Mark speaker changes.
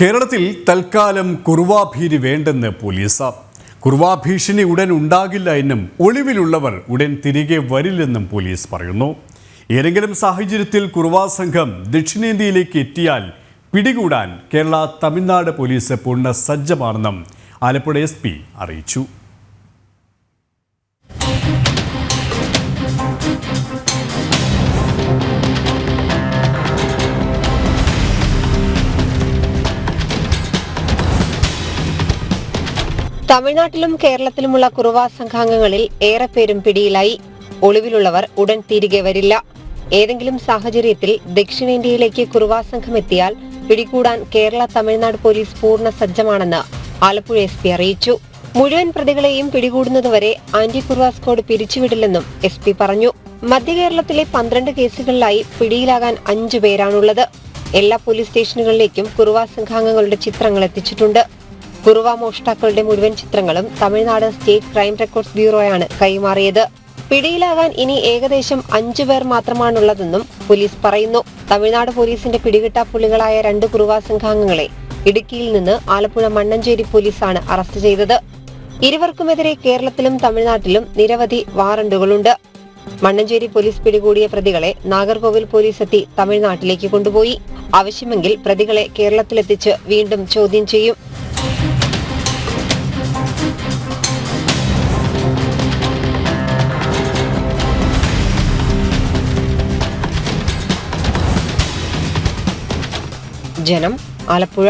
Speaker 1: കേരളത്തിൽ തൽക്കാലം കുറുവാഭീതി വേണ്ടെന്ന് പോലീസ്. കുറുവാഭീഷണി ഉടൻ ഉണ്ടാകില്ല എന്നും ഒളിവിലുള്ളവർ ഉടൻ തിരികെ വരില്ലെന്നും പോലീസ് പറയുന്നു. ഏതെങ്കിലും സാഹചര്യത്തിൽ കുറുവാ സംഘം ദക്ഷിണേന്ത്യയിലേക്ക് എത്തിയാൽ പിടികൂടാൻ കേരള തമിഴ്നാട് പോലീസ് പൂർണ സജ്ജമാണെന്നും ആലപ്പുഴ എസ് അറിയിച്ചു.
Speaker 2: തമിഴ്നാട്ടിലും കേരളത്തിലുമുള്ള കുറുവാ സംഘാംഗങ്ങളിൽ ഏറെ പേരും പിടിയിലായി. ഒളിവിലുള്ളവർ ഉടൻ തിരികെ വരില്ല. ഏതെങ്കിലും സാഹചര്യത്തിൽ ദക്ഷിണേന്ത്യയിലേക്ക് കുറുവാ സംഘം എത്തിയാൽ പിടികൂടാൻ കേരള തമിഴ്നാട് പോലീസ് പൂർണ സജ്ജമാണെന്ന് ആലപ്പുഴ എസ് പി അറിയിച്ചു. മുഴുവൻ പ്രതികളെയും പിടികൂടുന്നതുവരെ ആന്റി കുറുവാ സ്ക്വാഡ് പിരിച്ചുവിടില്ലെന്നും എസ് പി പറഞ്ഞു. മധ്യകേരളത്തിലെ പന്ത്രണ്ട് കേസുകളിലായി പിടിയിലാകാൻ അഞ്ചു പേരാണുള്ളത്. എല്ലാ പോലീസ് സ്റ്റേഷനുകളിലേക്കും കുറുവാ സംഘാംഗങ്ങളുടെ ചിത്രങ്ങൾ എത്തിച്ചിട്ടുണ്ട്. കുറുവ മോഷ്ടാക്കളുടെ മുഴുവൻ ചിത്രങ്ങളും തമിഴ്നാട് സ്റ്റേറ്റ് ക്രൈം റെക്കോർഡ്സ് ബ്യൂറോയാണ് കൈമാറിയത്. പിടിയിലാകാൻ ഇനി ഏകദേശം അഞ്ചു പേർ മാത്രമാണുള്ളതെന്നും പോലീസ് പറയുന്നു. തമിഴ്നാട് പോലീസിന്റെ പിടികിട്ടാപ്പുള്ളികളായ രണ്ട് കുറുവ സംഘാംഗങ്ങളെ ഇടുക്കിയിൽ നിന്ന് ആലപ്പുഴ മണ്ണഞ്ചേരി പോലീസാണ് അറസ്റ്റ് ചെയ്തത്. ഇരുവർക്കുമെതിരെ കേരളത്തിലും തമിഴ്നാട്ടിലും നിരവധി വാറണ്ടുകളുണ്ട് മണ്ണഞ്ചേരി പോലീസ് പിടികൂടിയ പ്രതികളെ നാഗർകോവിൽ പോലീസ് എത്തി തമിഴ്നാട്ടിലേക്ക് കൊണ്ടുപോയി. ആവശ്യമെങ്കിൽ പ്രതികളെ കേരളത്തിലെത്തിച്ച് വീണ്ടും ചോദ്യം ചെയ്യും. ജനം ആലപ്പുഴ